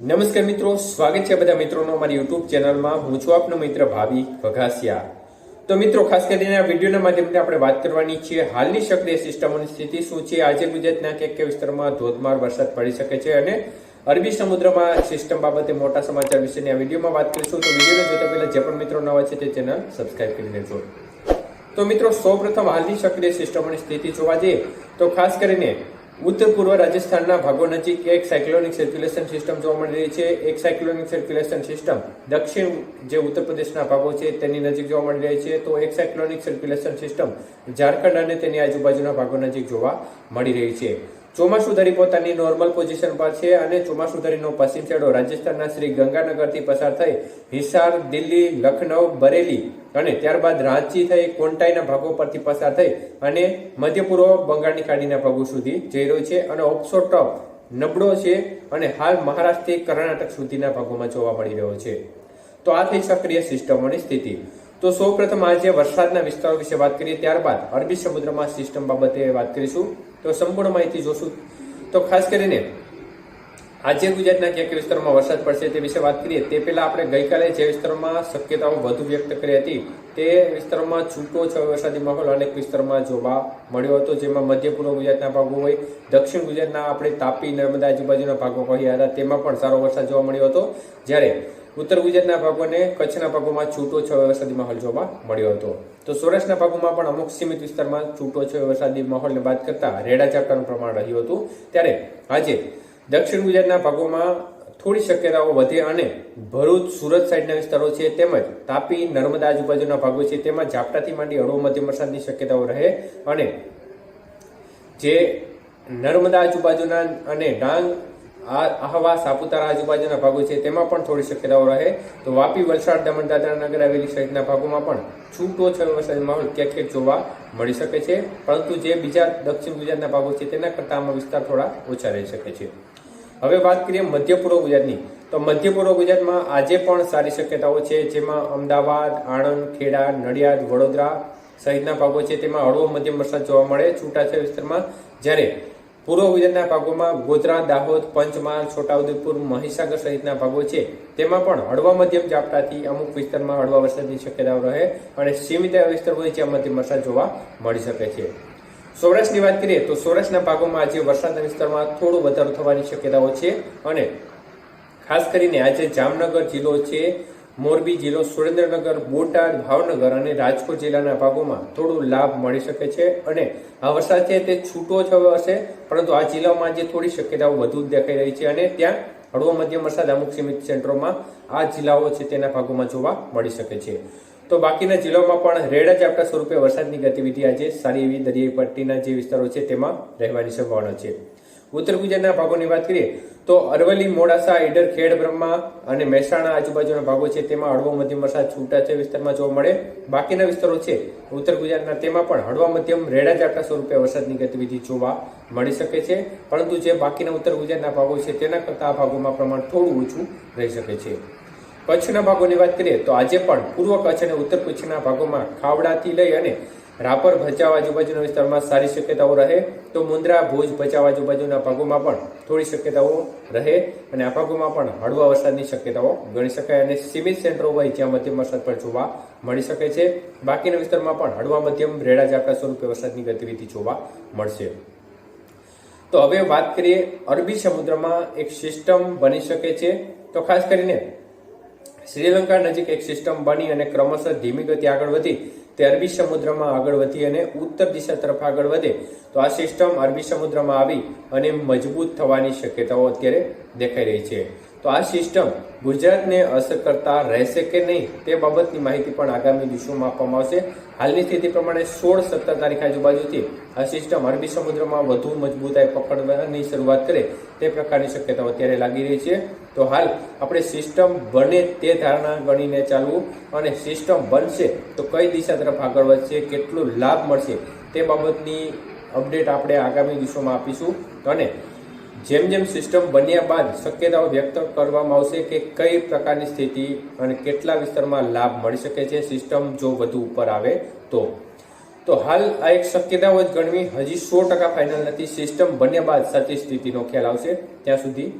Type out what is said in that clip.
નમસ્કાર મિત્રો, સ્વાગત છે બધા મિત્રોનો અમારી યુટ્યુબ ચેનલમાં. હું છું આપનો મિત્ર ભાવિ વઘાસિયા તો મિત્રો, ખાસ કરીને આ વિડીયોના માધ્યમથી આપણે વાત કરવાની છે હાલની સક્રિય સિસ્ટમોની સ્થિતિ શું છે? આજે ગુજરાતના ક્યાંક ક્યાંક વિસ્તારમાં ધોધમાર વરસાદ પડી શકે છે અને અરબી સમુદ્રમાં સિસ્ટમ બાબતે મોટા સમાચાર વિશેની આ વિડીયોમાં વાત કરીશું. તો વિડીયોને જોતા પહેલા જે પણ મિત્રો નવા છે તે ચેનલ સબસ્ક્રાઈબ કરી લેજો. તો મિત્રો, સૌપ્રથમ હાલની સક્રિય સિસ્ટમોની સ્થિતિ જોવા જઈએ, તો ખાસ કરીને ઉત્તર પૂર્વ રાજસ્થાનના ભાગો નજીક એક સાયક્લોનિક સર્ક્યુલેશન સિસ્ટમ જોવા મળી રહી છે. એક સાયક્લોનિક સર્ક્યુલેશન સિસ્ટમ દક્ષિણ જે ઉત્તર પ્રદેશના ભાગો છે તેની નજીક જોવા મળી રહી છે. તો એક સાયક્લોનિક સર્ક્યુલેશન સિસ્ટમ ઝારખંડ અને તેની આજુબાજુના ભાગો નજીક જોવા મળી રહી છે. ચોમાસુ ધરી પોતાની નોર્મલ પોઝિશન પર છે અને ચોમાસુ ધરીનો પશ્ચિમ છેડો રાજસ્થાનના શ્રી ગંગાનગરથી પસાર થઈ હિસાર, દિલ્હી લખનઉ બરેલી અને ત્યારબાદ રાંચી થઈ કોન્ટાઈના ભાગો પરથી પસાર થઈ અને મધ્ય પૂર્વ બંગાળની ખાડીના ભાગો સુધી જઈ રહ્યો છે અને ઓપ્સો ટોપ નબળો છે અને હાલ મહારાષ્ટ્રથી કર્ણાટક સુધીના ભાગોમાં જોવા મળી રહ્યો છે. તો આ થઈ સક્રિય સિસ્ટમોની સ્થિતિ. તો સૌપ્રથમ આજે વરસાદના વિસ્તારો વિશે વાત કરીએ, ત્યારબાદ અરબી સમુદ્રમાં સિસ્ટમ બાબતે વાત કરીશું. તો સંપૂર્ણ માહિતી જોશું. તો ખાસ કરીને આજે ગુજરાતના કયા કયા વિસ્તારોમાં વરસાદ પડશે તે વિશે વાત કરીએ, તે પહેલાં આપણે ગઈકાલે જે વિસ્તારોમાં શક્યતાઓ વધુ વ્યક્ત કરી હતી, તે વિસ્તારોમાં છૂટો છ વરસાદી માહોલ અનેક વિસ્તારોમાં જોવા મળ્યો હતો, જેમાં મધ્ય પૂર્વ ગુજરાતના ભાગો હોય, દક્ષિણ ગુજરાતના આપણે તાપી, નર્મદા આજુબાજુના ભાગો કહ્યા હતા તેમાં પણ સારો વરસાદ જોવા મળ્યો હતો, જ્યારે ઉત્તર ગુજરાતના ભાગોને કચ્છના ભાગોમાં છૂટો છ વરસાદી માહોલ જોવા મળ્યો હતો. તો સૌરાષ્ટ્રના ભાગોમાં પણ અમુક સીમિત વિસ્તારમાં છૂટો છ વરસાદી માહોલને બાદ કરતા રેડા ઝાપટાનું પ્રમાણ રહ્યું હતું, ત્યારે આજે દક્ષિણ ગુજરાતના ભાગોમાં થોડી શક્યતાઓ વધે અને ભરૂચ, સુરત સાઈડના વિસ્તારો છે તેમજ તાપી, નર્મદા આજુબાજુના ભાગો છે તેમાં ઝાપટાથી માંડી હળવો મધ્યમ વરસાદની શક્યતાઓ રહે અને જે નર્મદા આજુબાજુના અને ડાંગ આહવા સાપુતારા આજુબાજુના ભાગો છે, તેમાં પણ થોડી શક્યતાઓ રહે. તો વાપી, વલસાડ, દમણ, દાદરા નગર હવેલી સહિતના ભાગોમાં પણ છૂટો છવાયો વરસાદી માહોલ ક્યાંક ક્યાંક જોવા મળી શકે છે. પરંતુ જે બીજા દક્ષિણ ગુજરાતના ભાગો છે, તેના કરતાં આમાં વિસ્તાર થોડા ઓછા રહી શકે છે. હવે વાત કરીએ મધ્ય પૂર્વ ગુજરાતની. તો મધ્ય પૂર્વ ગુજરાતમાં આજે પણ સારી શક્યતાઓ છે, જેમાં અમદાવાદ, આણંદ, ખેડા, નડિયાદ, વડોદરા સહિતના ભાગો છે. તેમાં હળવો મધ્યમ વરસાદ જોવા મળે. છૂટાછવાયા વિસ્તારમાં જ્યારે પૂર્વ ગુજરાતના ભાગોમાં ગોધરા, દાહોદ, પંચમહાલ, છોટાઉદેપુર, મહીસાગર સહિતના ભાગો છે. તેમાં પણ હળવા મધ્યમ ઝાપટાથી અમુક વિસ્તારમાં હળવા વરસાદની શક્યતાઓ રહે અને સીમિત વિસ્તાર હોય જ્યાં મધ્યમ વરસાદ જોવા મળી શકે છે. સૌરાષ્ટ્રની વાત કરીએ તો સૌરાષ્ટ્રના ભાગોમાં આજે વરસાદના વિસ્તારમાં થોડો વધારો થવાની શક્યતાઓ છે અને ખાસ કરીને આજે જામનગર જિલ્લો છે મોરબી જિલ્લો સુરેન્દ્રનગર, બોટાદ, ભાવનગર અને રાજકોટ જિલ્લાના ભાગોમાં થોડો લાભ મળી શકે છે અને આ વરસાદ છે તે છૂટો જ હશે, પરંતુ આ જિલ્લામાં આજે થોડી શક્યતાઓ વધુ જ દેખાઈ રહી છે અને ત્યાં હળવો મધ્યમ વરસાદ અમુક સીમિત સેન્ટરોમાં આ જિલ્લાઓ છે તેના ભાગોમાં જોવા મળી શકે છે. તો બાકીના જિલ્લાઓમાં પણ રેડા ઝાપટા સ્વરૂપે વરસાદની ગતિવિધિ આજે સારી એવી દરિયાઈ પટ્ટીના જે વિસ્તારો છે તેમાં રહેવાની સંભાવના છે. ઉત્તર ગુજરાતના ભાગોની વાત કરીએ, તો અરવલ્લી, મોડાસા, ઈડર, ખેડ, બ્રહ્મા અને મહેસાણા આજુબાજુના ભાગો છે, તેમાં હળવો મધ્યમ વરસાદ છૂટા છે વિસ્તારમાં જોવા મળે. બાકીના વિસ્તારો છે ઉત્તર ગુજરાતના તેમાં પણ હળવા મધ્યમ રેડા ઝાપટા સ્વરૂપે વરસાદની ગતિવિધિ જોવા મળી શકે છે. પરંતુ જે બાકીના ઉત્તર ગુજરાતના ભાગો છે, તેના કરતાં આ ભાગોમાં પ્રમાણ થોડું ઓછું રહી શકે છે. કચ્છના ભાગોની વાત કરીએ, તો આજે પણ પૂર્વ કચ્છ અને ઉત્તર કચ્છના ભાગોમાં ખાવડાથી લઈ અને રાપર ભચાઉ આજુબાજુના વિસ્તારમાં સારી શક્યતાઓ રહે તો મુન્દ્રા ભુજ ભચાઉ આજુબાજુના ભાગોમાં પણ થોડી શક્યતાઓ રહે અને આ ભાગોમાં પણ હળવા વરસાદની શક્યતાઓ ગણી શકાય અને સીમિત સેન્ટરો હોય જ્યાં મધ્યમ વરસાદ પણ જોવા મળી શકે છે. બાકીના વિસ્તારમાં પણ હળવા મધ્યમ રેડા ઝાપટા સ્વરૂપે વરસાદની ગતિવિધિ જોવા મળશે. તો હવે વાત કરીએ અરબી સમુદ્રમાં એક સિસ્ટમ બની શકે છે. તો ખાસ કરીને શ્રીલંકા નજીક એક સિસ્ટમ બની અને ક્રમશઃ ધીમી ગતિ આગળ વધી. તે અરબી સમુદ્રમાં આગળ વધી અને ઉત્તર દિશા તરફ આગળ વધે. તો આ સિસ્ટમ અરબી સમુદ્રમાં આવી અને મજબૂત થવાની શક્યતાઓ અત્યારે દેખાઈ રહી છે. તો આ સિસ્ટમ ગુજરાતને અસર કરતા રહેશે કે નહીં તે બાબતની માહિતી પણ આગામી દિવસોમાં આપવામાં આવશે. હાલની સ્થિતિ પ્રમાણે સોળ સત્તર તારીખ આજુબાજુથી આ સિસ્ટમ અરબી સમુદ્રમાં વધુ મજબૂતાઈ પકડવાની શરૂઆત કરે તે પ્રકારની શક્યતાઓ અત્યારે લાગી રહી છે. તો હાલ આપણે સિસ્ટમ બને તે ધારણા ગણીને ચાલવું અને સિસ્ટમ બનશે તો કઈ દિશા તરફ આગળ વધશે, કેટલો લાભ મળશે તે બાબતની અપડેટ આપણે આગામી દિવસોમાં આપીશું. અને જેમ જેમ સિસ્ટમ બન્યા બાદ શક્યતાઓ વ્યક્ત કરવામાં આવશે કે કઈ પ્રકારની સ્થિતિ અને કેટલા વિસ્તારમાં લાભ મળી શકે છે, સિસ્ટમ જો વધુ ઉપર આવે તો. તો હાલ આ એક શક્યતાઓ જ ગણવી. હજી સો ટકા ફાઇનલ નથી. સિસ્ટમ બન્યા બાદ સાચી સ્થિતિનો ખ્યાલ આવશે. ત્યાં સુધી